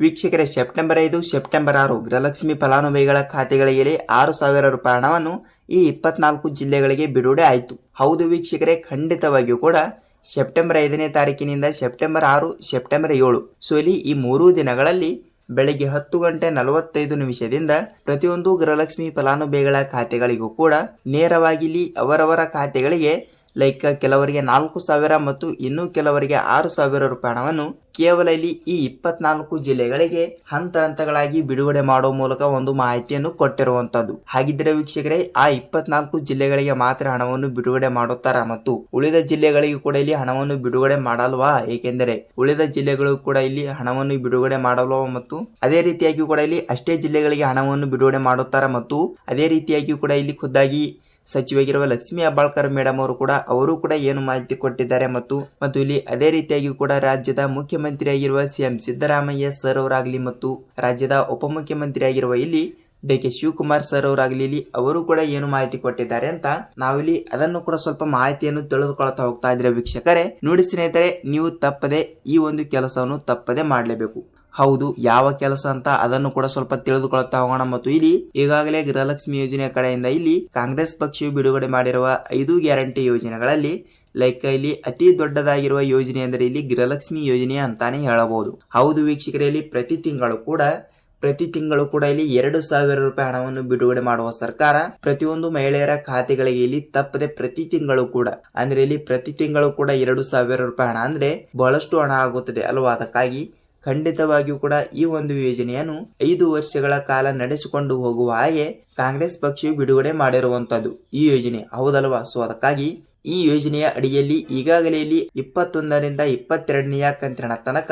ವೀಕ್ಷಕರೇ, ಸೆಪ್ಟೆಂಬರ್ ಐದು, ಸೆಪ್ಟೆಂಬರ್ ಆರು ಗೃಹಲಕ್ಷ್ಮಿ ಫಲಾನುಭವಿಗಳ ಖಾತೆಗಳಿಗೆ ಆರು ಸಾವಿರ ರೂಪಾಯಿ ಹಣವನ್ನು ಈ ಇಪ್ಪತ್ನಾಲ್ಕು ಜಿಲ್ಲೆಗಳಿಗೆ ಬಿಡುಗಡೆ ಆಯಿತು. ಹೌದು ವೀಕ್ಷಕರೇ, ಖಂಡಿತವಾಗಿಯೂ ಕೂಡ ಸೆಪ್ಟೆಂಬರ್ ಐದನೇ ತಾರೀಕಿನಿಂದ ಸೆಪ್ಟೆಂಬರ್ ಆರು, ಸೆಪ್ಟೆಂಬರ್ ಏಳು. ಸೊ, ಇಲ್ಲಿ ಈ ಮೂರೂ ದಿನಗಳಲ್ಲಿ ಬೆಳಗ್ಗೆ ಹತ್ತು ಗಂಟೆ ನಲವತ್ತೈದು ನಿಮಿಷದಿಂದ ಪ್ರತಿಯೊಂದು ಗೃಹಲಕ್ಷ್ಮಿ ಫಲಾನುಭವಿಗಳ ಖಾತೆಗಳಿಗೂ ಕೂಡ ನೇರವಾಗಿ ಇಲ್ಲಿ ಅವರವರ ಖಾತೆಗಳಿಗೆ ಲೈಕ್ ಕೆಲವರಿಗೆ ನಾಲ್ಕು ಸಾವಿರ ಮತ್ತು ಇನ್ನೂ ಕೆಲವರಿಗೆ ಆರು ಸಾವಿರ ರೂಪಾಯಿ ಹಣವನ್ನು ಕೇವಲ ಇಲ್ಲಿ ಈ ಇಪ್ಪತ್ನಾಲ್ಕು ಜಿಲ್ಲೆಗಳಿಗೆ ಹಂತ ಹಂತಗಳಾಗಿ ಬಿಡುಗಡೆ ಮಾಡುವ ಮೂಲಕ ಒಂದು ಮಾಹಿತಿಯನ್ನು ಕೊಟ್ಟಿರುವಂತದ್ದು. ಹಾಗಿದ್ರೆ ವೀಕ್ಷಕರೇ, ಆ ಇಪ್ಪತ್ನಾಲ್ಕು ಜಿಲ್ಲೆಗಳಿಗೆ ಮಾತ್ರ ಹಣವನ್ನು ಬಿಡುಗಡೆ ಮಾಡುತ್ತಾರ ಮತ್ತು ಉಳಿದ ಜಿಲ್ಲೆಗಳಿಗೂ ಕೂಡ ಇಲ್ಲಿ ಹಣವನ್ನು ಬಿಡುಗಡೆ ಮಾಡಲ್ವಾ? ಏಕೆಂದರೆ ಉಳಿದ ಜಿಲ್ಲೆಗಳು ಕೂಡ ಇಲ್ಲಿ ಹಣವನ್ನು ಬಿಡುಗಡೆ ಮಾಡಲ್ವಾ ಮತ್ತು ಅದೇ ರೀತಿಯಾಗಿ ಕೂಡ ಇಲ್ಲಿ ಅಷ್ಟೇ ಜಿಲ್ಲೆಗಳಿಗೆ ಹಣವನ್ನು ಬಿಡುಗಡೆ ಮಾಡುತ್ತಾರೆ ಮತ್ತು ಅದೇ ರೀತಿಯಾಗಿ ಕೂಡ ಇಲ್ಲಿ ಖುದ್ದಾಗಿ ಸಚಿವಗಿರುವ ಲಕ್ಷ್ಮೀ ಹೆಬ್ಬಾಳ್ಕರ್ ಮೇಡಮ್ ಅವರು ಕೂಡ ಅವರು ಕೂಡ ಏನು ಮಾಹಿತಿ ಕೊಟ್ಟಿದ್ದಾರೆ ಮತ್ತು ಮತ್ತು ಇಲ್ಲಿ ಅದೇ ರೀತಿಯಾಗಿ ಕೂಡ ರಾಜ್ಯದ ಮುಖ್ಯಮಂತ್ರಿಯಾಗಿರುವ ಸಿಎಂ ಸಿದ್ದರಾಮಯ್ಯ ಸರ್ ಅವರಾಗಲಿ ಮತ್ತು ರಾಜ್ಯದ ಉಪಮುಖ್ಯಮಂತ್ರಿಯಾಗಿರುವ ಇಲ್ಲಿ ಡಿ ಕೆ ಶಿವಕುಮಾರ್ ಸರ್ ಅವರಾಗಲಿ ಇಲ್ಲಿ ಅವರು ಕೂಡ ಏನು ಮಾಹಿತಿ ಕೊಟ್ಟಿದ್ದಾರೆ ಅಂತ ನಾವಿಲ್ಲಿ ಅದನ್ನು ಕೂಡ ಸ್ವಲ್ಪ ಮಾಹಿತಿಯನ್ನು ತಿಳಿದುಕೊಳ್ತಾ ಹೋಗ್ತಾ ಇದ್ರೆ ವೀಕ್ಷಕರೇ. ನೋಡಿ ಸ್ನೇಹಿತರೆ, ನೀವು ತಪ್ಪದೆ ಈ ಒಂದು ಕೆಲಸವನ್ನು ತಪ್ಪದೆ ಮಾಡಲೇಬೇಕು. ಹೌದು, ಯಾವ ಕೆಲಸ ಅಂತ ಅದನ್ನು ಕೂಡ ಸ್ವಲ್ಪ ತಿಳಿದುಕೊಳ್ಳುತ್ತಾ ಹೋಗೋಣ. ಮತ್ತು ಇಲ್ಲಿ ಈಗಾಗಲೇ ಗೃಹಲಕ್ಷ್ಮಿ ಯೋಜನೆಯ ಕಡೆಯಿಂದ ಇಲ್ಲಿ ಕಾಂಗ್ರೆಸ್ ಪಕ್ಷವು ಬಿಡುಗಡೆ ಮಾಡಿರುವ ಐದು ಗ್ಯಾರಂಟಿ ಯೋಜನೆಗಳಲ್ಲಿ ಲೈಕ್ ಇಲ್ಲಿ ಅತಿ ದೊಡ್ಡದಾಗಿರುವ ಯೋಜನೆ ಅಂದರೆ ಇಲ್ಲಿ ಗೃಹಲಕ್ಷ್ಮಿ ಯೋಜನೆ ಅಂತಾನೆ ಹೇಳಬಹುದು. ಹೌದು ವೀಕ್ಷಕರಲ್ಲಿ ಪ್ರತಿ ತಿಂಗಳು ಕೂಡ, ಪ್ರತಿ ತಿಂಗಳು ಕೂಡ ಇಲ್ಲಿ ಎರಡು ಸಾವಿರ ರೂಪಾಯಿ ಹಣವನ್ನು ಬಿಡುಗಡೆ ಮಾಡುವ ಸರ್ಕಾರ ಪ್ರತಿಯೊಂದು ಮಹಿಳೆಯರ ಖಾತೆಗಳಿಗೆ ಇಲ್ಲಿ ತಪ್ಪದೆ ಪ್ರತಿ ತಿಂಗಳು ಕೂಡ, ಅಂದ್ರೆ ಇಲ್ಲಿ ಪ್ರತಿ ತಿಂಗಳು ಕೂಡ ಎರಡು ಸಾವಿರ ರೂಪಾಯಿ ಹಣ, ಅಂದ್ರೆ ಬಹಳಷ್ಟು ಹಣ ಆಗುತ್ತದೆ ಅಲ್ವಾ? ಅದಕ್ಕಾಗಿ ಖಂಡಿತವಾಗಿಯೂ ಕೂಡ ಈ ಒಂದು ಯೋಜನೆಯನ್ನು ಐದು ವರ್ಷಗಳ ಕಾಲ ನಡೆಸಿಕೊಂಡು ಹೋಗುವ ಹಾಗೆ ಕಾಂಗ್ರೆಸ್ ಪಕ್ಷವು ಬಿಡುಗಡೆ ಮಾಡಿರುವಂತದ್ದು. ಈ ಯೋಜನೆ ಹೌದಲ್ವಾ? ಸೊ ಅದಕ್ಕಾಗಿ ಈ ಯೋಜನೆಯ ಅಡಿಯಲ್ಲಿ ಈಗಾಗಲೇ ಇಲ್ಲಿ ಇಪ್ಪತ್ತೊಂದರಿಂದ ಇಪ್ಪತ್ತೆರಡನೆಯ ಕಂತಿನ ತನಕ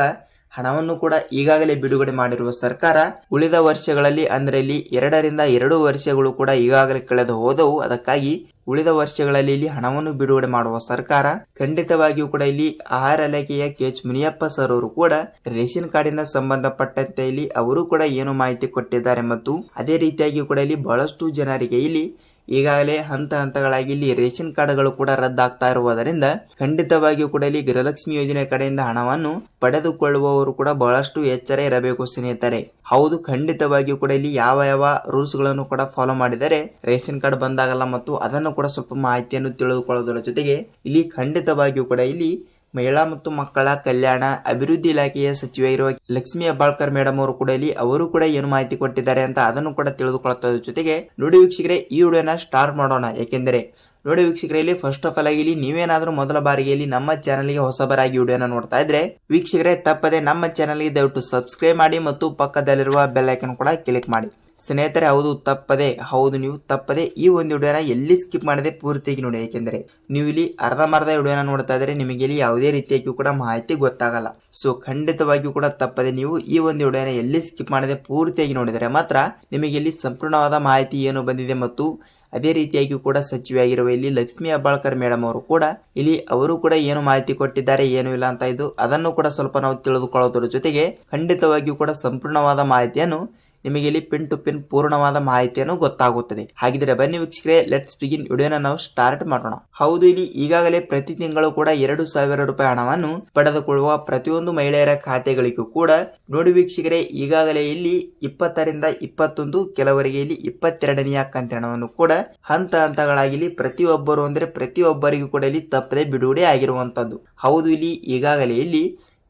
ಹಣವನ್ನು ಕೂಡ ಈಗಾಗಲೇ ಬಿಡುಗಡೆ ಮಾಡಿರುವ ಸರ್ಕಾರ ಉಳಿದ ವರ್ಷಗಳಲ್ಲಿ, ಅಂದ್ರೆ ಇಲ್ಲಿ ಎರಡರಿಂದ ಎರಡು ವರ್ಷಗಳು ಕೂಡ ಈಗಾಗಲೇ ಕಳೆದು ಹೋದವು. ಅದಕ್ಕಾಗಿ ಉಳಿದ ವರ್ಷಗಳಲ್ಲಿ ಇಲ್ಲಿ ಹಣವನ್ನು ಬಿಡುಗಡೆ ಮಾಡುವ ಸರ್ಕಾರ ಖಂಡಿತವಾಗಿಯೂ ಕೂಡ ಇಲ್ಲಿ ಆಹಾರ ಇಲಾಖೆಯ ಕೆ ಎಚ್ ಮುನಿಯಪ್ಪ ಸರ್ ಅವರು ಕೂಡ ರೇಷನ್ ಕಾರ್ಡಿನ ಸಂಬಂಧಪಟ್ಟಂತೆ ಇಲ್ಲಿ ಅವರು ಕೂಡ ಏನು ಮಾಹಿತಿ ಕೊಟ್ಟಿದ್ದಾರೆ ಮತ್ತು ಅದೇ ರೀತಿಯಾಗಿ ಕೂಡ ಇಲ್ಲಿ ಬಹಳಷ್ಟು ಜನರಿಗೆ ಇಲ್ಲಿ ಈಗಾಗಲೇ ಹಂತ ಹಂತಗಳಾಗಿ ಇಲ್ಲಿ ರೇಷನ್ ಕಾರ್ಡ್ಗಳು ಕೂಡ ರದ್ದಾಗ್ತಾ ಇರುವುದರಿಂದ ಖಂಡಿತವಾಗಿಯೂ ಕೂಡ ಇಲ್ಲಿ ಗೃಹಲಕ್ಷ್ಮಿ ಯೋಜನೆ ಕಡೆಯಿಂದ ಹಣವನ್ನು ಪಡೆದುಕೊಳ್ಳುವವರು ಕೂಡ ಬಹಳಷ್ಟು ಎಚ್ಚರ ಇರಬೇಕು ಸ್ನೇಹಿತರೆ. ಹೌದು, ಖಂಡಿತವಾಗಿಯೂ ಕೂಡ ಇಲ್ಲಿ ಯಾವ ಯಾವ ರೂಲ್ಸ್ಗಳನ್ನು ಕೂಡ ಫಾಲೋ ಮಾಡಿದರೆ ರೇಷನ್ ಕಾರ್ಡ್ ಬಂದಾಗಲ್ಲ ಮತ್ತು ಅದನ್ನು ಕೂಡ ಸ್ವಲ್ಪ ಮಾಹಿತಿಯನ್ನು ತಿಳಿದುಕೊಳ್ಳುವುದರ ಜೊತೆಗೆ ಇಲ್ಲಿ ಖಂಡಿತವಾಗಿಯೂ ಕೂಡ ಇಲ್ಲಿ ಮಹಿಳಾ ಮತ್ತು ಮಕ್ಕಳ ಕಲ್ಯಾಣ ಅಭಿವೃದ್ಧಿ ಇಲಾಖೆಯ ಸಚಿವ ಇರುವ ಲಕ್ಷ್ಮಿ ಅಬ್ಬಾಳ್ಕರ್ ಮೇಡಮ್ ಅವರು ಕೂಡ ಇಲ್ಲಿ ಅವರು ಕೂಡ ಏನು ಮಾಹಿತಿ ಕೊಟ್ಟಿದ್ದಾರೆ ಅಂತ ಅದನ್ನು ಕೂಡ ತಿಳಿದುಕೊಳ್ಳುತ್ತ ಜೊತೆಗೆ ನೋಡಿ ವೀಕ್ಷಕರೇ, ಈ ವಿಡಿಯೋನ ಸ್ಟಾರ್ಟ್ ಮಾಡೋಣ. ಯಾಕೆಂದರೆ ನೋಡಿ ವೀಕ್ಷಕರೇ ಇಲ್ಲಿ ಫಸ್ಟ್ ಆಫ್ ಆಲ್ ಆಗಿ ಇಲ್ಲಿ ನೀವೇನಾದ್ರೂ ಮೊದಲ ಬಾರಿಗೆ ಇಲ್ಲಿ ನಮ್ಮ ಚಾನಲ್ಗೆ ಹೊಸಬರಾಗಿ ವಿಡಿಯೋನ ನೋಡ್ತಾ ಇದ್ರೆ, ವೀಕ್ಷಕರೇ ತಪ್ಪದೆ ನಮ್ಮ ಚಾನಲ್ಗೆ ದಯವಿಟ್ಟು ಸಬ್ಸ್ಕ್ರೈಬ್ ಮಾಡಿ ಮತ್ತು ಪಕ್ಕದಲ್ಲಿರುವ ಬೆಲ್ ಐಕನ್ ಕೂಡ ಕ್ಲಿಕ್ ಮಾಡಿ. ಸ್ನೇಹಿತರೆ, ಹೌದು, ತಪ್ಪದೆ, ಹೌದು, ನೀವು ತಪ್ಪದೆ ಈ ಒಂದು ವಿಡಿಯೋನ ಎಲ್ಲಿ ಸ್ಕಿಪ್ ಮಾಡದೆ ಪೂರ್ತಿಯಾಗಿ ನೋಡಿ. ಏಕೆಂದರೆ ನೀವು ಇಲ್ಲಿ ಅರ್ಧಮರ್ಧ ವಿಡಿಯೋನ ನೋಡ್ತಾ ಇದ್ರೆ ನಿಮಗೆ ಇಲ್ಲಿ ಯಾವುದೇ ರೀತಿಯಾಗಿಯೂ ಕೂಡ ಮಾಹಿತಿ ಗೊತ್ತಾಗಲ್ಲ. ಸೊ ಖಂಡಿತವಾಗಿಯೂ ಕೂಡ ತಪ್ಪದೆ ನೀವು ಈ ಒಂದು ವಿಡಿಯೋನ ಎಲ್ಲಿ ಸ್ಕಿಪ್ ಮಾಡದೆ ಪೂರ್ತಿಯಾಗಿ ನೋಡಿದರೆ ಮಾತ್ರ ನಿಮಗೆ ಇಲ್ಲಿ ಸಂಪೂರ್ಣವಾದ ಮಾಹಿತಿ ಏನು ಬಂದಿದೆ ಮತ್ತು ಅದೇ ರೀತಿಯಾಗಿ ಕೂಡ ಸಚಿವೆಯಾಗಿರುವ ಇಲ್ಲಿ ಲಕ್ಷ್ಮೀ ಹೆಬ್ಬಾಳ್ಕರ್ ಮೇಡಮ್ ಅವರು ಕೂಡ ಇಲ್ಲಿ ಅವರು ಕೂಡ ಏನು ಮಾಹಿತಿ ಕೊಟ್ಟಿದ್ದಾರೆ, ಏನು ಇಲ್ಲ ಅಂತ ಇದು ಅದನ್ನು ಕೂಡ ಸ್ವಲ್ಪ ನಾವು ತಿಳಿದುಕೊಳ್ಳೋದ್ರ ಜೊತೆಗೆ ಖಂಡಿತವಾಗಿಯೂ ಕೂಡ ಸಂಪೂರ್ಣವಾದ ಮಾಹಿತಿಯನ್ನು ನಿಮಗೆ ಇಲ್ಲಿ ಪಿನ್ ಟು ಪಿನ್ ಪೂರ್ಣವಾದ ಮಾಹಿತಿಯನ್ನು ಗೊತ್ತಾಗುತ್ತದೆ. ಹಾಗಿದ್ರೆ ಬನ್ನಿ ವೀಕ್ಷಕರೇ ಲೆಟ್ಸ್ ಬಿಗಿನ್ ವಿಡಿಯೋನ ನಾವು ಸ್ಟಾರ್ಟ್ ಮಾಡೋಣ. ಹೌದು, ಇಲ್ಲಿ ಈಗಾಗಲೇ ಪ್ರತಿ ತಿಂಗಳು ಕೂಡ ಎರಡು ಸಾವಿರ ರೂಪಾಯಿ ಹಣವನ್ನು ಪಡೆದುಕೊಳ್ಳುವ ಪ್ರತಿಯೊಂದು ಮಹಿಳೆಯರ ಖಾತೆಗಳಿಗೂ ಕೂಡ ನೋಡಿ ವೀಕ್ಷಕರೇ, ಈಗಾಗಲೇ ಇಲ್ಲಿ ಇಪ್ಪತ್ತರಿಂದ ಇಪ್ಪತ್ತೊಂದು, ಕೆಲವರಿಗೆ ಇಲ್ಲಿ ಇಪ್ಪತ್ತೆರಡನೆಯ ಕಂತಿನವನ್ನು ಕೂಡ ಹಂತ ಹಂತಗಳಾಗಿ ಪ್ರತಿಯೊಬ್ಬರು ಅಂದ್ರೆ ಪ್ರತಿಯೊಬ್ಬರಿಗೂ ಕೂಡ ಇಲ್ಲಿ ತಪ್ಪದೆ ಬಿಡುಗಡೆ ಆಗಿರುವಂತದ್ದು. ಹೌದು, ಇಲ್ಲಿ ಈಗಾಗಲೇ ಇಲ್ಲಿ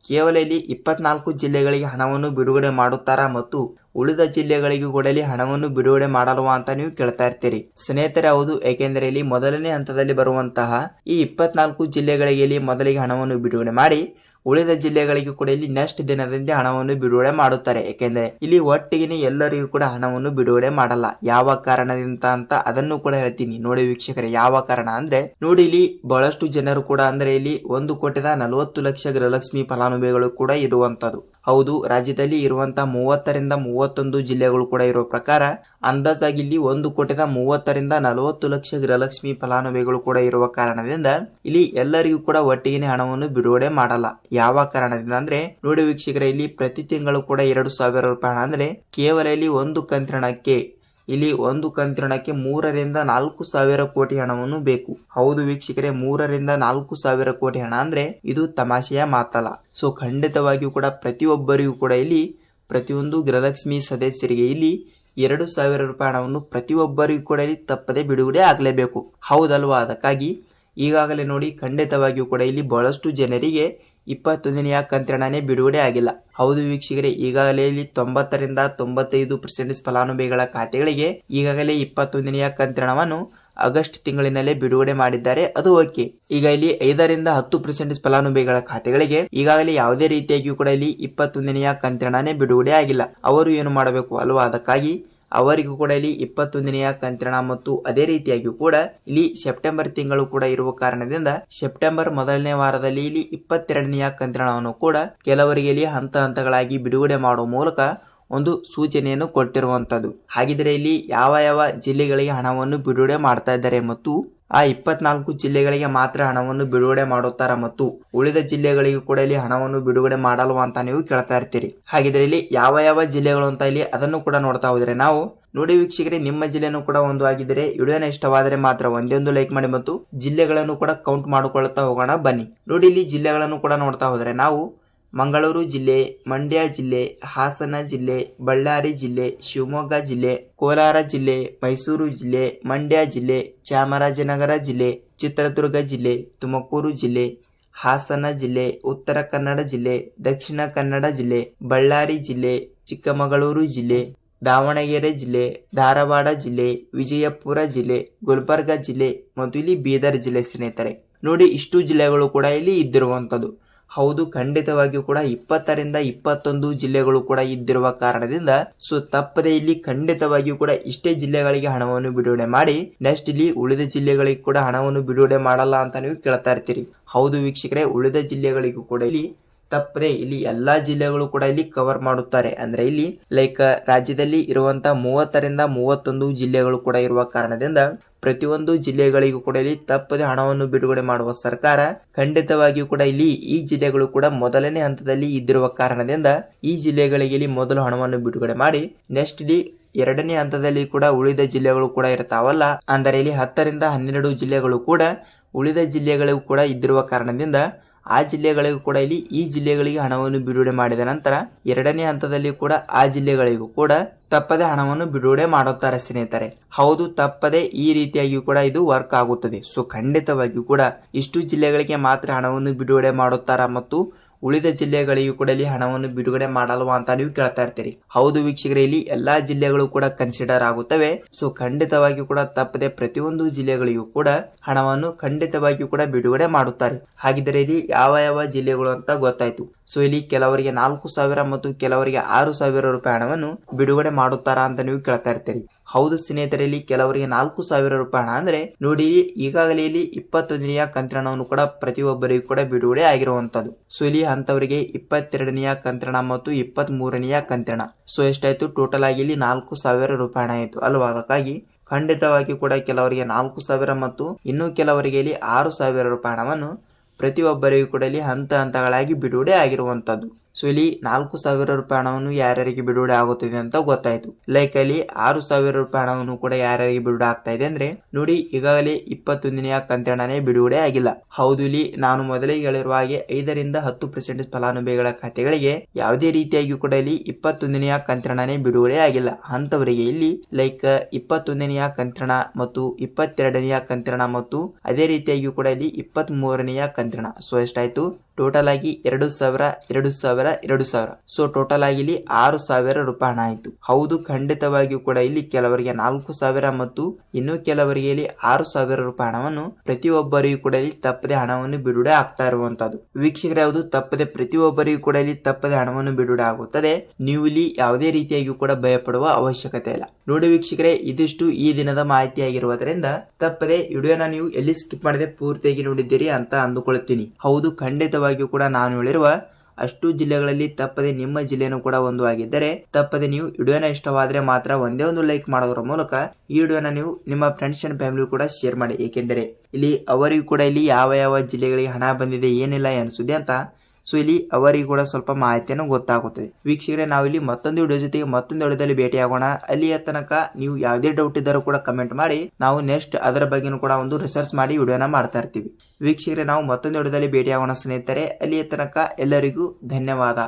ಕೇವಲ ಇಲ್ಲಿ ಇಪ್ಪತ್ನಾಲ್ಕು ಜಿಲ್ಲೆಗಳಿಗೆ ಹಣವನ್ನು ಬಿಡುಗಡೆ ಮಾಡುತ್ತಾರಾ ಮತ್ತು ಉಳಿದ ಜಿಲ್ಲೆಗಳಿಗೂ ಕೂಡ ಹಣವನ್ನು ಬಿಡುಗಡೆ ಮಾಡಲ್ವಾ ಅಂತ ನೀವು ಕೇಳ್ತಾ ಇರ್ತೀರಿ. ಸ್ನೇಹಿತರೆ, ಹೌದು. ಏಕೆಂದರೆ ಇಲ್ಲಿ ಮೊದಲನೇ ಹಂತದಲ್ಲಿ ಬರುವಂತಹ ಈ ಇಪ್ಪತ್ನಾಲ್ಕು ಜಿಲ್ಲೆಗಳಿಗೆ ಇಲ್ಲಿ ಮೊದಲಿಗೆ ಹಣವನ್ನು ಬಿಡುಗಡೆ ಮಾಡಿ ಉಳಿದ ಜಿಲ್ಲೆಗಳಿಗೂ ಕೂಡ ಇಲ್ಲಿ ನೆಕ್ಸ್ಟ್ ದಿನದಿಂದ ಹಣವನ್ನು ಬಿಡುಗಡೆ ಮಾಡುತ್ತಾರೆ. ಏಕೆಂದರೆ ಇಲ್ಲಿ ಒಟ್ಟಿಗೆ ಎಲ್ಲರಿಗೂ ಕೂಡ ಹಣವನ್ನು ಬಿಡುಗಡೆ ಮಾಡಲ್ಲ. ಯಾವ ಕಾರಣದಿಂದ ಅಂತ ಅದನ್ನು ಕೂಡ ಹೇಳ್ತೀನಿ. ನೋಡಿ ವೀಕ್ಷಕರೇ, ಯಾವ ಕಾರಣ ಅಂದ್ರೆ ನೋಡಿ ಇಲ್ಲಿ ಬಹಳಷ್ಟು ಜನರು ಕೂಡ ಅಂದ್ರೆ ಇಲ್ಲಿ ಒಂದು ಕೋಟಿದ ನಲವತ್ತು ಲಕ್ಷ ಗೃಹಲಕ್ಷ್ಮಿ ಫಲಾನುಭವಿಗಳು ಕೂಡ ಇರುವಂತದ್ದು. ಹೌದು, ರಾಜ್ಯದಲ್ಲಿ ಇರುವಂತಹ ಮೂವತ್ತರಿಂದ ಮೂವತ್ತೊಂದು ಜಿಲ್ಲೆಗಳು ಕೂಡ ಇರುವ ಪ್ರಕಾರ ಅಂದಾಜಾಗಿ ಇಲ್ಲಿ ಒಂದು ಕೋಟಿದ ಮೂವತ್ತರಿಂದ ನಲವತ್ತು ಲಕ್ಷ ಗೃಹಲಕ್ಷ್ಮಿ ಫಲಾನುಭವಿಗಳು ಕೂಡ ಇರುವ ಕಾರಣದಿಂದ ಇಲ್ಲಿ ಎಲ್ಲರಿಗೂ ಕೂಡ ಒಟ್ಟಿಗೆ ಹಣವನ್ನು ಬಿಡುಗಡೆ ಮಾಡಲ್ಲ. ಯಾವ ಕಾರಣದಿಂದ ಅಂದ್ರೆ ನೋಡಿ ವೀಕ್ಷಕರ, ಇಲ್ಲಿ ಪ್ರತಿ ತಿಂಗಳು ಕೂಡ ಎರಡು ಸಾವಿರ ರೂಪಾಯಿ ಹಣ ಅಂದ್ರೆ ಕೇವಲ ಇಲ್ಲಿ ಒಂದು ಕಂತ್ರಣಕ್ಕೆ ಇಲ್ಲಿ ಒಂದು ಕಂತಿರಣಕ್ಕೆ ಮೂರರಿಂದ ನಾಲ್ಕು ಸಾವಿರ ಕೋಟಿ ಹಣವನ್ನು ಬೇಕು. ಹೌದು ವೀಕ್ಷಕರೇ, ಮೂರರಿಂದ ನಾಲ್ಕು ಸಾವಿರ ಕೋಟಿ ಹಣ ಅಂದ್ರೆ ಇದು ತಮಾಷೆಯ ಮಾತಲ್ಲ. ಸೊ ಖಂಡಿತವಾಗಿಯೂ ಕೂಡ ಪ್ರತಿಯೊಬ್ಬರಿಗೂ ಕೂಡ ಇಲ್ಲಿ ಪ್ರತಿಯೊಂದು ಗೃಹಲಕ್ಷ್ಮಿ ಸದಸ್ಯರಿಗೆ ಇಲ್ಲಿ ಎರಡು ಸಾವಿರ ರೂಪಾಯಿ ಹಣವನ್ನು ಪ್ರತಿಯೊಬ್ಬರಿಗೂ ಕೂಡ ಇಲ್ಲಿ ತಪ್ಪದೆ ಬಿಡುಗಡೆ ಆಗಲೇಬೇಕು. ಹೌದಲ್ವಾ? ಅದಕ್ಕಾಗಿ ಈಗಾಗಲೇ ನೋಡಿ, ಖಂಡಿತವಾಗಿಯೂ ಕೂಡ ಇಲ್ಲಿ ಬಹಳಷ್ಟು ಜನರಿಗೆ ಇಪ್ಪತ್ತೊಂದನೆಯ ಕಂತ್ರಣನೇ ಬಿಡುಗಡೆ ಆಗಿಲ್ಲ. ಹೌದು ವೀಕ್ಷಕರೇ, ಈಗಾಗಲೇ ಇಲ್ಲಿ ತೊಂಬತ್ತರಿಂದ ತೊಂಬತ್ತೈದು ಪರ್ಸೆಂಟೇಜ್ ಫಲಾನುಭವಿಗಳ ಖಾತೆಗಳಿಗೆ ಈಗಾಗಲೇ ಇಪ್ಪತ್ತೊಂದನೆಯ ಕಂತ್ರಣವನ್ನು ಆಗಸ್ಟ್ ತಿಂಗಳಿನಲ್ಲೇ ಬಿಡುಗಡೆ ಮಾಡಿದ್ದಾರೆ. ಅದು ಓಕೆ. ಈಗ ಇಲ್ಲಿ ಐದರಿಂದ ಹತ್ತು ಪರ್ಸೆಂಟೇಜ್ ಫಲಾನುಭವಿಗಳ ಖಾತೆಗಳಿಗೆ ಈಗಾಗಲೇ ಯಾವುದೇ ರೀತಿಯಾಗಿಯೂ ಕೂಡ ಇಲ್ಲಿ ಇಪ್ಪತ್ತೊಂದನೆಯ ಕಂತ್ರಣನೇ ಬಿಡುಗಡೆ ಆಗಿಲ್ಲ. ಅವರು ಏನು ಮಾಡಬೇಕು ಅಲ್ವಾ? ಅದಕ್ಕಾಗಿ ಅವರಿಗೂ ಕೂಡ ಇಲ್ಲಿ ಇಪ್ಪತ್ತೊಂದನೆಯ ಕಂತ್ರಣ ಮತ್ತು ಅದೇ ರೀತಿಯಾಗಿಯೂ ಕೂಡ ಇಲ್ಲಿ ಸೆಪ್ಟೆಂಬರ್ ತಿಂಗಳು ಕೂಡ ಇರುವ ಕಾರಣದಿಂದ ಸೆಪ್ಟೆಂಬರ್ ಮೊದಲನೇ ವಾರದಲ್ಲಿ ಇಲ್ಲಿ ಇಪ್ಪತ್ತೆರಡನೆಯ ಕಂತ್ರಣವನ್ನು ಕೂಡ ಕೆಲವರಿಗೆ ಇಲ್ಲಿ ಹಂತ ಹಂತಗಳಾಗಿ ಬಿಡುಗಡೆ ಮಾಡುವ ಮೂಲಕ ಒಂದು ಸೂಚನೆಯನ್ನು ಕೊಟ್ಟಿರುವಂಥದ್ದು ಹಾಗಿದ್ರೆ ಇಲ್ಲಿ ಯಾವ ಯಾವ ಜಿಲ್ಲೆಗಳಿಗೆ ಹಣವನ್ನು ಬಿಡುಗಡೆ ಮಾಡ್ತಾ ಇದ್ದಾರೆ ಮತ್ತು ಆ ಇಪ್ಪತ್ನಾಲ್ಕು ಜಿಲ್ಲೆಗಳಿಗೆ ಮಾತ್ರ ಹಣವನ್ನು ಬಿಡುಗಡೆ ಮಾಡುತ್ತಾರ ಮತ್ತು ಉಳಿದ ಜಿಲ್ಲೆಗಳಿಗೂ ಕೂಡ ಇಲ್ಲಿ ಹಣವನ್ನು ಬಿಡುಗಡೆ ಮಾಡಲ್ವಾ ಅಂತ ನೀವು ಕೇಳ್ತಾ ಇರ್ತೀರಿ. ಹಾಗಿದ್ರೆ ಇಲ್ಲಿ ಯಾವ ಯಾವ ಜಿಲ್ಲೆಗಳು ಅಂತ ಇಲ್ಲಿ ಅದನ್ನು ಕೂಡ ನೋಡ್ತಾ ಹೋದ್ರೆ ನಾವು ನೋಡಿ ವೀಕ್ಷಕರೇ, ನಿಮ್ಮ ಜಿಲ್ಲೆನೂ ಕೂಡ ಒಂದು ಆಗಿದ್ರೆ ವಿಡಿಯೋನ ಇಷ್ಟವಾದರೆ ಮಾತ್ರ ಒಂದೇ ಒಂದು ಲೈಕ್ ಮಾಡಿ ಮತ್ತು ಜಿಲ್ಲೆಗಳನ್ನು ಕೂಡ ಕೌಂಟ್ ಮಾಡಿಕೊಳ್ಳುತ್ತಾ ಹೋಗೋಣ ಬನ್ನಿ. ನೋಡಿ ಇಲ್ಲಿ ಜಿಲ್ಲೆಗಳನ್ನು ಕೂಡ ನೋಡ್ತಾ ಹೋದ್ರೆ ನಾವು ಮಂಗಳೂರು ಜಿಲ್ಲೆ, ಮಂಡ್ಯ ಜಿಲ್ಲೆ, ಹಾಸನ ಜಿಲ್ಲೆ, ಬಳ್ಳಾರಿ ಜಿಲ್ಲೆ, ಶಿವಮೊಗ್ಗ ಜಿಲ್ಲೆ, ಕೋಲಾರ ಜಿಲ್ಲೆ, ಮೈಸೂರು ಜಿಲ್ಲೆ, ಮಂಡ್ಯ ಜಿಲ್ಲೆ, ಚಾಮರಾಜನಗರ ಜಿಲ್ಲೆ, ಚಿತ್ರದುರ್ಗ ಜಿಲ್ಲೆ, ತುಮಕೂರು ಜಿಲ್ಲೆ, ಹಾಸನ ಜಿಲ್ಲೆ, ಉತ್ತರ ಕನ್ನಡ ಜಿಲ್ಲೆ, ದಕ್ಷಿಣ ಕನ್ನಡ ಜಿಲ್ಲೆ, ಬಳ್ಳಾರಿ ಜಿಲ್ಲೆ, ಚಿಕ್ಕಮಗಳೂರು ಜಿಲ್ಲೆ, ದಾವಣಗೆರೆ ಜಿಲ್ಲೆ, ಧಾರವಾಡ ಜಿಲ್ಲೆ, ವಿಜಯಪುರ ಜಿಲ್ಲೆ, ಗುಲ್ಬರ್ಗ ಜಿಲ್ಲೆ ಮತ್ತು ಇಲ್ಲಿ ಬೀದರ್ ಜಿಲ್ಲೆ ಸ್ನೇಹಿತರೆ. ನೋಡಿ ಇಷ್ಟು ಜಿಲ್ಲೆಗಳು ಕೂಡ ಇಲ್ಲಿ ಇದ್ದಿರುವಂಥದ್ದು. ಹೌದು, ಖಂಡಿತವಾಗಿಯೂ ಕೂಡ ಇಪ್ಪತ್ತರಿಂದ ಇಪ್ಪತ್ತೊಂದು ಜಿಲ್ಲೆಗಳು ಕೂಡ ಇದ್ದಿರುವ ಕಾರಣದಿಂದ ಸೊ ತಪ್ಪದೆ ಇಲ್ಲಿ ಖಂಡಿತವಾಗಿಯೂ ಕೂಡ ಇಷ್ಟೇ ಜಿಲ್ಲೆಗಳಿಗೆ ಹಣವನ್ನು ಬಿಡುಗಡೆ ಮಾಡಿ ನೆಕ್ಸ್ಟ್ ಇಲ್ಲಿ ಉಳಿದ ಜಿಲ್ಲೆಗಳಿಗೆ ಕೂಡ ಹಣವನ್ನು ಬಿಡುಗಡೆ ಮಾಡಲ್ಲ ಅಂತ ನೀವು ಕೇಳ್ತಾ ಇರ್ತೀರಿ. ಹೌದು ವೀಕ್ಷಕರೇ, ಉಳಿದ ಜಿಲ್ಲೆಗಳಿಗೂ ಕೂಡ ಇಲ್ಲಿ ತಪ್ಪದೆ ಇಲ್ಲಿ ಎಲ್ಲಾ ಜಿಲ್ಲೆಗಳು ಕೂಡ ಇಲ್ಲಿ ಕವರ್ ಮಾಡುತ್ತಾರೆ. ಅಂದ್ರೆ ಇಲ್ಲಿ ಲೈಕ್ ರಾಜ್ಯದಲ್ಲಿ ಇರುವಂತ ಮೂವತ್ತರಿಂದ ಮೂವತ್ತೊಂದು ಜಿಲ್ಲೆಗಳು ಕೂಡ ಇರುವ ಕಾರಣದಿಂದ ಪ್ರತಿಯೊಂದು ಜಿಲ್ಲೆಗಳಿಗೂ ಕೂಡ ಇಲ್ಲಿ ತಪ್ಪದೆ ಹಣವನ್ನು ಬಿಡುಗಡೆ ಮಾಡುವ ಸರ್ಕಾರ ಖಂಡಿತವಾಗಿಯೂ ಕೂಡ ಇಲ್ಲಿ ಈ ಜಿಲ್ಲೆಗಳು ಕೂಡ ಮೊದಲನೇ ಹಂತದಲ್ಲಿ ಇದ್ದಿರುವ ಕಾರಣದಿಂದ ಈ ಜಿಲ್ಲೆಗಳಿಗೆ ಇಲ್ಲಿ ಮೊದಲು ಹಣವನ್ನು ಬಿಡುಗಡೆ ಮಾಡಿ ನೆಕ್ಸ್ಟ್ ಇಲ್ಲಿ ಎರಡನೇ ಹಂತದಲ್ಲಿ ಕೂಡ ಉಳಿದ ಜಿಲ್ಲೆಗಳು ಕೂಡ ಇರ್ತಾವಲ್ಲ, ಅಂದರೆ ಇಲ್ಲಿ ಹತ್ತರಿಂದ ಹನ್ನೆರಡು ಜಿಲ್ಲೆಗಳು ಕೂಡ ಉಳಿದ ಜಿಲ್ಲೆಗಳಿಗೂ ಕೂಡ ಇದ್ದಿರುವ ಕಾರಣದಿಂದ ಆ ಜಿಲ್ಲೆಗಳಿಗೂ ಕೂಡ ಇಲ್ಲಿ ಈ ಜಿಲ್ಲೆಗಳಿಗೆ ಹಣವನ್ನು ಬಿಡುಗಡೆ ಮಾಡಿದ ನಂತರ ಎರಡನೇ ಹಂತದಲ್ಲಿ ಕೂಡ ಆ ಜಿಲ್ಲೆಗಳಿಗೂ ಕೂಡ ತಪ್ಪದೆ ಹಣವನ್ನು ಬಿಡುಗಡೆ ಮಾಡುತ್ತಾರೆ ಸ್ನೇಹಿತರೆ. ಹೌದು, ತಪ್ಪದೆ ಈ ರೀತಿಯಾಗಿಯೂ ಕೂಡ ಇದು ವರ್ಕ್ ಆಗುತ್ತದೆ. ಸೊ ಖಂಡಿತವಾಗಿಯೂ ಕೂಡ ಇಷ್ಟು ಜಿಲ್ಲೆಗಳಿಗೆ ಮಾತ್ರ ಹಣವನ್ನು ಬಿಡುಗಡೆ ಮಾಡುತ್ತಾರೆ ಮತ್ತು ಉಳಿದ ಜಿಲ್ಲೆಗಳಿಗೂ ಕೂಡ ಇಲ್ಲಿ ಹಣವನ್ನು ಬಿಡುಗಡೆ ಮಾಡಲ್ವಾ ಅಂತ ನೀವು ಕೇಳ್ತಾ ಇರ್ತೀರಿ. ಹೌದು ವೀಕ್ಷಕರೇ, ಇಲ್ಲಿ ಎಲ್ಲಾ ಜಿಲ್ಲೆಗಳು ಕೂಡ ಕನ್ಸಿಡರ್ ಆಗುತ್ತವೆ. ಸೊ ಖಂಡಿತವಾಗಿಯೂ ಕೂಡ ತಪ್ಪದೆ ಪ್ರತಿಯೊಂದು ಜಿಲ್ಲೆಗಳಿಗೂ ಕೂಡ ಹಣವನ್ನು ಖಂಡಿತವಾಗಿಯೂ ಕೂಡ ಬಿಡುಗಡೆ ಮಾಡುತ್ತಾರೆ. ಹಾಗಿದ್ದರೆ ಇಲ್ಲಿ ಯಾವ ಯಾವ ಜಿಲ್ಲೆಗಳು ಅಂತ ಗೊತ್ತಾಯ್ತು. ಸೊ ಇಲ್ಲಿ ಕೆಲವರಿಗೆ ನಾಲ್ಕು ಸಾವಿರ ಮತ್ತು ಕೆಲವರಿಗೆ ಆರು ಸಾವಿರ ರೂಪಾಯಿ ಹಣವನ್ನು ಬಿಡುಗಡೆ ಮಾಡುತ್ತಾರಾ ಅಂತ ನೀವು ಕೇಳ್ತಾ ಇರ್ತೀರಿ. ಹೌದು ಸ್ನೇಹಿತರಲ್ಲಿ ಕೆಲವರಿಗೆ ನಾಲ್ಕು ಸಾವಿರ ರೂಪಾಯಿ ಹಣ ಅಂದ್ರೆ ನೋಡಿ, ಈಗಾಗಲೇ ಇಲ್ಲಿ ಇಪ್ಪತ್ತೊಂದನೆಯ ಕಂತ್ರಣವನ್ನು ಕೂಡ ಪ್ರತಿಯೊಬ್ಬರಿಗೂ ಕೂಡ ಬಿಡುಗಡೆ ಆಗಿರುವಂತದ್ದು ಸೊ ಇಲ್ಲಿ ಅಂತವರಿಗೆ ಇಪ್ಪತ್ತೆರಡನೆಯ ಕಂತ್ರಣ ಮತ್ತು ಇಪ್ಪತ್ತ್ ಮೂರನೆಯ ಕಂತ್ರಣ. ಸೊ ಎಷ್ಟಾಯ್ತು? ಟೋಟಲ್ ಆಗಿ ಇಲ್ಲಿ ನಾಲ್ಕು ಸಾವಿರ ರೂಪಾಯಿ ಹಣ ಆಯಿತು. ಅಲ್ವಾ? ಅದಕ್ಕಾಗಿ ಖಂಡಿತವಾಗಿ ಕೂಡ ಕೆಲವರಿಗೆ ನಾಲ್ಕು ಸಾವಿರ ಮತ್ತು ಇನ್ನೂ ಕೆಲವರಿಗೆ ಇಲ್ಲಿ ಆರು ಸಾವಿರ ರೂಪಾಯಿ ಹಣವನ್ನು ಪ್ರತಿಯೊಬ್ಬರಿಗೂ ಕೂಡ ಇಲ್ಲಿ ಹಂತ ಹಂತಗಳಾಗಿ ಬಿಡುಗಡೆ ಆಗಿರುವಂತದ್ದು ಸೊ ಇಲ್ಲಿ ನಾಲ್ಕು ಸಾವಿರ ರೂಪಾಯಿ ಹಣವನ್ನು ಯಾರ್ಯಾರಿಗೆ ಬಿಡುಗಡೆ ಆಗುತ್ತಿದೆ ಅಂತ ಗೊತ್ತಾಯ್ತು. ಲೈಕ್ ಅಲ್ಲಿ ಆರು ಸಾವಿರ ರೂಪಾಯಿ ಹಣವನ್ನು ಕೂಡ ಯಾರ್ಯಾರಿಗೆ ಬಿಡುಗಡೆ ಆಗ್ತಾ ಇದೆ ಅಂದ್ರೆ, ನೋಡಿ, ಈಗಾಗಲೇ ಇಪ್ಪತ್ತೊಂದನೆಯ ಕಂತಿರಣನೇ ಬಿಡುಗಡೆ ಆಗಿಲ್ಲ. ಹೌದು, ಇಲ್ಲಿ ನಾನು ಮೊದಲೇ ಹೇಳಿರುವ ಹಾಗೆ ಐದರಿಂದ ಹತ್ತು ಪರ್ಸೆಂಟ್ ಫಲಾನುಭವಿಗಳ ಖಾತೆಗಳಿಗೆ ಯಾವುದೇ ರೀತಿಯಾಗಿ ಕೂಡ ಇಲ್ಲಿ ಇಪ್ಪತ್ತೊಂದನೆಯ ಕಂತಿರಣನೇ ಬಿಡುಗಡೆ ಆಗಿಲ್ಲ. ಅಂತವರಿಗೆ ಇಲ್ಲಿ ಲೈಕ್ ಇಪ್ಪತ್ತೊಂದನೆಯ ಕಂತ್ರಣ ಮತ್ತು ಇಪ್ಪತ್ತೆರಡನೆಯ ಕಂತ್ರಣ ಮತ್ತು ಅದೇ ರೀತಿಯಾಗಿ ಕೂಡ ಇಲ್ಲಿ ಇಪ್ಪತ್ತ್ ಮೂರನೆಯ ಕಂತ್ರಣ ಸೊ ಎಷ್ಟಾಯ್ತು? ಟೋಟಲ್ ಆಗಿ ಎರಡು ಸಾವಿರ ಎರಡು ಸಾವಿರ ಎರಡು ಸಾವಿರ. ಸೊ ಟೋಟಲ್ ಆಗಿ ಇಲ್ಲಿ ಆರು ಸಾವಿರ ರೂಪಾಯಿ ಹಣ ಆಯಿತು. ಹೌದು, ಖಂಡಿತವಾಗಿಯೂ ಕೂಡ ಇಲ್ಲಿ ಕೆಲವರಿಗೆ ನಾಲ್ಕು ಸಾವಿರ ಮತ್ತು ಇನ್ನು ಕೆಲವರಿಗೆ ಇಲ್ಲಿ ಆರು ಸಾವಿರ ರೂಪಾಯಿ ಹಣವನ್ನು ಪ್ರತಿಯೊಬ್ಬರಿಗೂ ಕೂಡ ಇಲ್ಲಿ ತಪ್ಪದೆ ಹಣವನ್ನು ಬಿಡುಗಡೆ ಆಗ್ತಾ ಇರುವಂತದ್ದು ವೀಕ್ಷಕರೇ ಯಾವುದು ತಪ್ಪದೆ ಪ್ರತಿಯೊಬ್ಬರಿಗೂ ಕೂಡ ಇಲ್ಲಿ ತಪ್ಪದೆ ಹಣವನ್ನು ಬಿಡುಗಡೆ ಆಗುತ್ತದೆ. ನೀವು ಇಲ್ಲಿ ಯಾವುದೇ ರೀತಿಯಾಗಿ ಕೂಡ ಭಯಪಡುವ ಅವಶ್ಯಕತೆ ಇಲ್ಲ. ನೋಡಿ ವೀಕ್ಷಕರೇ, ಇದಿಷ್ಟು ಈ ದಿನದ ಮಾಹಿತಿ ಆಗಿರುವುದರಿಂದ ತಪ್ಪದೆ ವಿಡಿಯೋನ ನೀವು ಎಲ್ಲಿ ಸ್ಕಿಪ್ ಮಾಡದೆ ಪೂರ್ತಿಯಾಗಿ ನೋಡಿದ್ದೀರಿ ಅಂತ ಅಂದುಕೊಳ್ಳುತ್ತೀನಿ ಹೌದು ಖಂಡಿತವಾಗಿಯೂ ಕೂಡ ನಾನು ಹೇಳಿರುವ ಅಷ್ಟು ಜಿಲ್ಲೆಗಳಲ್ಲಿ ತಪ್ಪದೆ ನಿಮ್ಮ ಜಿಲ್ಲೆನೂ ಕೂಡ ಒಂದು ಆಗಿದ್ದರೆ ತಪ್ಪದೆ ನೀವು ವಿಡಿಯೋನ ಇಷ್ಟವಾದರೆ ಮಾತ್ರ ಒಂದೇ ಒಂದು ಲೈಕ್ ಮಾಡೋದ್ರ ಮೂಲಕ ಈ ವಿಡಿಯೋನ ನೀವು ನಿಮ್ಮ ಫ್ರೆಂಡ್ಸ್ ಅಂಡ್ ಫ್ಯಾಮಿಲಿ ಕೂಡ ಶೇರ್ ಮಾಡಿ. ಏಕೆಂದರೆ ಇಲ್ಲಿ ಅವರಿಗೂ ಕೂಡ ಇಲ್ಲಿ ಯಾವ ಯಾವ ಜಿಲ್ಲೆಗಳಿಗೆ ಹಣ ಬಂದಿದೆ, ಏನಿಲ್ಲ ಅನಿಸುತ್ತೆ ಅಂತ ಸೊ ಇಲ್ಲಿ ಅವರಿಗೂ ಕೂಡ ಸ್ವಲ್ಪ ಮಾಹಿತಿಯನ್ನು ಗೊತ್ತಾಗುತ್ತದೆ. ವೀಕ್ಷಕರೇ ನಾವು ಇಲ್ಲಿ ಮತ್ತೊಂದು ವಿಡಿಯೋ ಜೊತೆಗೆ ಮತ್ತೊಂದು ವಿಡಿಯೋದಲ್ಲಿ ಭೇಟಿಯಾಗೋಣ. ಅಲ್ಲಿಯ ತನಕ ನೀವು ಯಾವುದೇ ಡೌಟ್ ಇದ್ದರೂ ಕೂಡ ಕಮೆಂಟ್ ಮಾಡಿ, ನಾವು ನೆಕ್ಸ್ಟ್ ಅದರ ಬಗ್ಗೆನೂ ಕೂಡ ಒಂದು ರಿಸರ್ಚ್ ಮಾಡಿ ವಿಡಿಯೋನ ಮಾಡ್ತಾ ಇರ್ತೀವಿ. ವೀಕ್ಷಕರೇ, ನಾವು ಮತ್ತೊಂದು ವಿಡಿಯೋದಲ್ಲಿ ಭೇಟಿಯಾಗೋಣ ಸ್ನೇಹಿತರೆ. ಅಲ್ಲಿಯ ತನಕ ಎಲ್ಲರಿಗೂ ಧನ್ಯವಾದ.